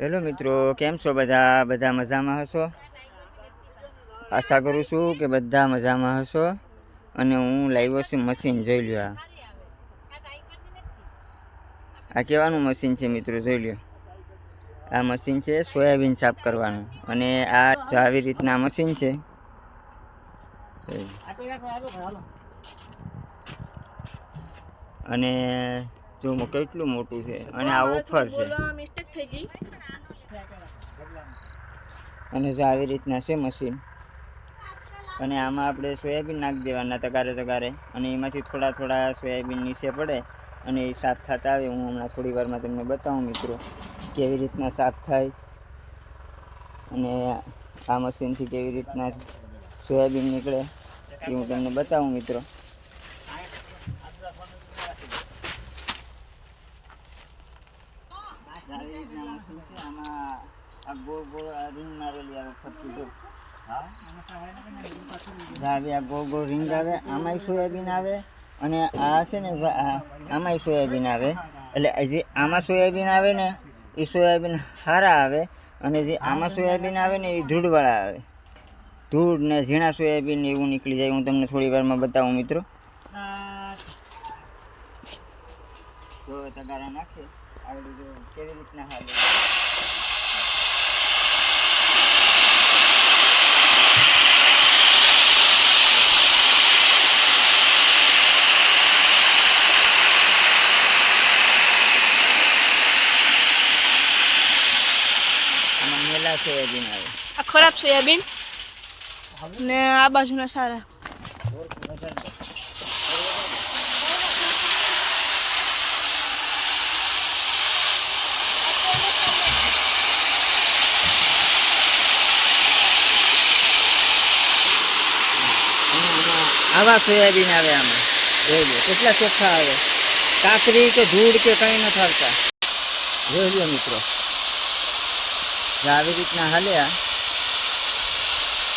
Hello મિત્રો, કેમ છો બધા? બધા મજામાં હશો? આશા કરું છું કે બધા મજામાં હશો અને હું લાવ્યો છું મશીન જોઈ લ્યો આ. આ કેવાનું મશીન છે મિત્રો, જોઈ લ્યો. આ મશીન છે સોયાબીન સાફ કરવાનું અને આ આવી રીતના મશીન છે. અને જો કેટલું મોટું છે અને આ ઓફર છે. મિસ્ટેક થઈ ગઈ. અને જો આવી રીતના છે મશીન અને આમાં આપણે સોયાબીન નાખી દેવાના તગારે તગારે. અને એમાંથી થોડા થોડા સોયાબીન નીચે પડે અને એ સાફ થતા આવે. હું હમણાં થોડી વારમાં તમને બતાવું મિત્રો, કેવી રીતના સાફ થાય. અને આ મશીનથી કેવી રીતના સોયાબીન નીકળે એ હું તમને બતાવું મિત્રો આવી રીતના મશીન છે આમાં આ ગોળ ગોળ આ રીંગ મારેલી આવે ફરતી જો આવી આવે, આમાંય સોયાબીન આવે, અને આ છે ને આમાંય સોયાબીન આવે. એટલે જે આમાં સોયાબીન આવે ને, એ સોયાબીન સારા આવે, અને જે આમાં સોયાબીન આવે ને, એ ધૂળવાળા આવે. ધૂળ ને ઝીણા સોયાબીન એવું નીકળી જાય, હું તમને થોડી વારમાં બતાવું, મિત્રો. જો, તગારા નાખે આવડી જો કેવી રીતના હાલે? આમાં સોયાબીન આવે. આ ખરાબ સોયાબીન? ને આ બાજુના સારા. આવા સોયાબીન આવે આમાં. જોઈ લો કેટલા ચોખ્ખા આવે. કાકરી કે ધૂળ કે કંઈ ન થતા જોઈ લો મિત્રો. આવી રીતના હાલ્યા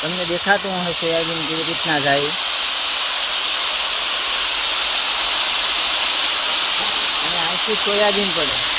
તમને દેખાતું હશે સોયાબીન કેવી રીતના જાય. અને આખી સોયાબીન પડે.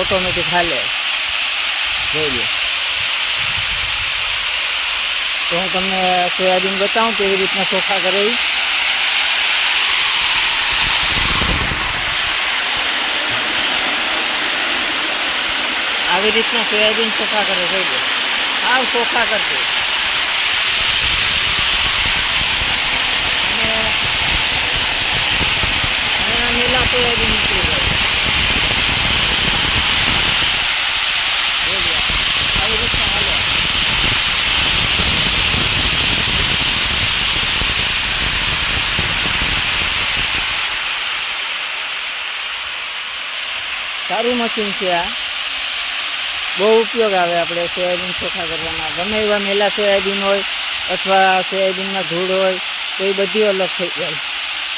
ઓટોમેટિક હાલે જોઈ લો તો હું તમને સોયાબીન બતાવું કેવી રીતના ચોખ્ખા કરે ઈ. આવી રીતના સોયાબીન ચોખ્ખા કરે જોઈ લો આવ ચોખ્ખા કરશે અને અને આ લીલા સોયાબીન નીકળી જાય જોઈ લો. આવી રીતના હાલે સારું મશીન છે આ. બહુ ઉપયોગ આવે આપણે સોયાબીન ચોખા કરવામાં. ગમે એવા મેલા સોયાબીન હોય અથવા સોયાબીનમાં ધૂળ હોય, તો એ બધી અલગ થઈ જાય.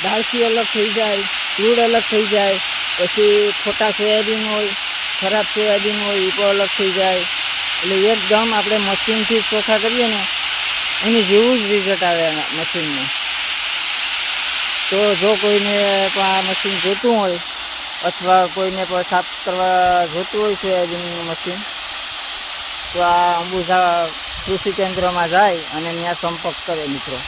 દાળસી અલગ થઈ જાય, ધૂળ અલગ થઈ જાય, પછી ખોટા સોયાબીન હોય, ખરાબ સોયાબીન હોય, એ પણ અલગ થઈ જાય. એટલે એકદમ આપણે મશીનથી ચોખા કરીએ ને, એની જેવું જ રિઝલ્ટ આવે મશીનનું તો જો કોઈને પણ આ મશીન જોતું હોય અથવા કોઈને પણ સાફ કરવા જોતું હોય સોયાબીનનું મશીન, તો આ અંબુજા કૃષિ કેન્દ્રમાં જાય અને ત્યાં સંપર્ક કરે મિત્રો.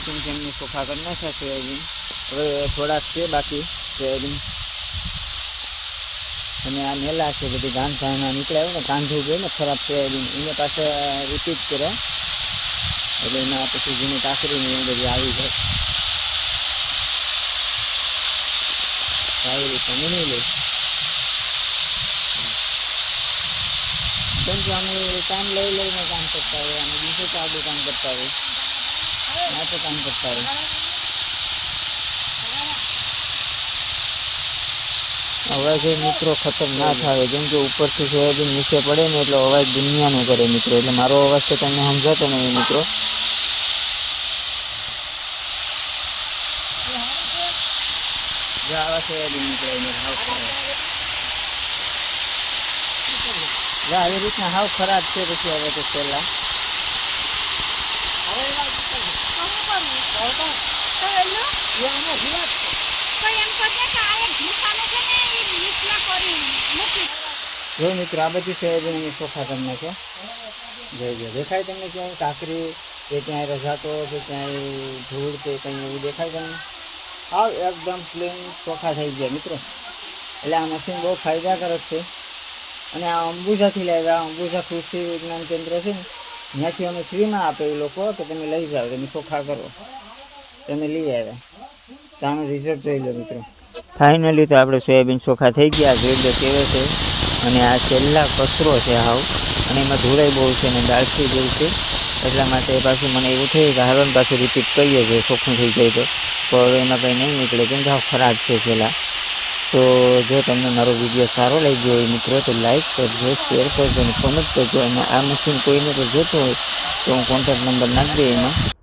રીતના આ મશીનથી એમને ચોખ્ખા કરી નાખ્યા સોયાબીન હવે થોડાક છે બાકી સોયાબીન અને આ મેલા છે બધી ધાન ધાના નીકળ્યા હોય ને કાંધું ગયું ને ખરાબ સોયાબીન એને પાસે રિપીટ કરે એટલે એના પછી જૂની કાકરી ને એ બધી આવી જાય આવી રીતે મીણી લે કેમ કે અમે ટાઈમ લઈ લઈને કામ કરતા હોય અને બીજું તો આપણું કામ કરતા હોય આ તો કામ કરતા હોય અવાજ મિત્રો ખતરનાક આવે, જેમ કે ઉપરથી સોયાબીન નીચે પડે ને એટલે અવાજ દુનિયાનો કરે મિત્રો, એટલે મારો અવાજ તો તમને સમજાતો નહીં મિત્રો. આવા સોયાબીન નીકળે આવી રીતના હાવ ખરાબ છે પછી હવે તો પહેલાં. જો મિત્રો, આ બધી સોયાબીન અમે ચોખા કરી નાખ્યા જોઈ જો દેખાય તમને ક્યાંય કાંકરી કે ક્યાંય રજાતો કે ક્યાંય ધૂળ કે કંઈ એવું દેખાય તમને? હાવ એકદમ ક્લીન ચોખા થઈ ગયા મિત્રો. એટલે આ મશીન બહુ ફાયદાકારક છે. અને આ અંબુજાથી લાવ્યા અંબુજા કૃષિ વિજ્ઞાન કેન્દ્ર છે ને, ત્યાંથી અમે ફ્રીમાં આપે એ લોકો કે તમે લઈ જાઓ, તમે ચોખા કરો. તમે લઈ આવ્યા. તો આનું રિઝલ્ટ જોઈ લો મિત્રો. ફાઇનલી તો આપણે સોયાબીન ચોખા થઈ ગયા. જોઈ લો કેવો છે. અને આ છેલ્લા કચરો છે હાવ. અને એમાં ધૂળાઈ બહુ છે અને ડાળખી જેવું છે. એટલા માટે પાછું મને એવું થયું કે હાલો પાસે રિપીટ કરીએ કે ચોખ્ખું થઈ જાય તો. પણ એમાં કંઈ નહીં નીકળે, કેમ કે હાવ ખરાબ છે છેલ્લા. તો જો તમને મારો વીડિયો સારો લાગ્યો હોય મિત્રો, તો લાઈક કરજો શેર કરજો અને કોમેન્ટ કરજો. અને આ મશીન કોઈને તો જોતું હોય તો હું કોન્ટેક્ટ નંબર નાખી દઈએ એમાં.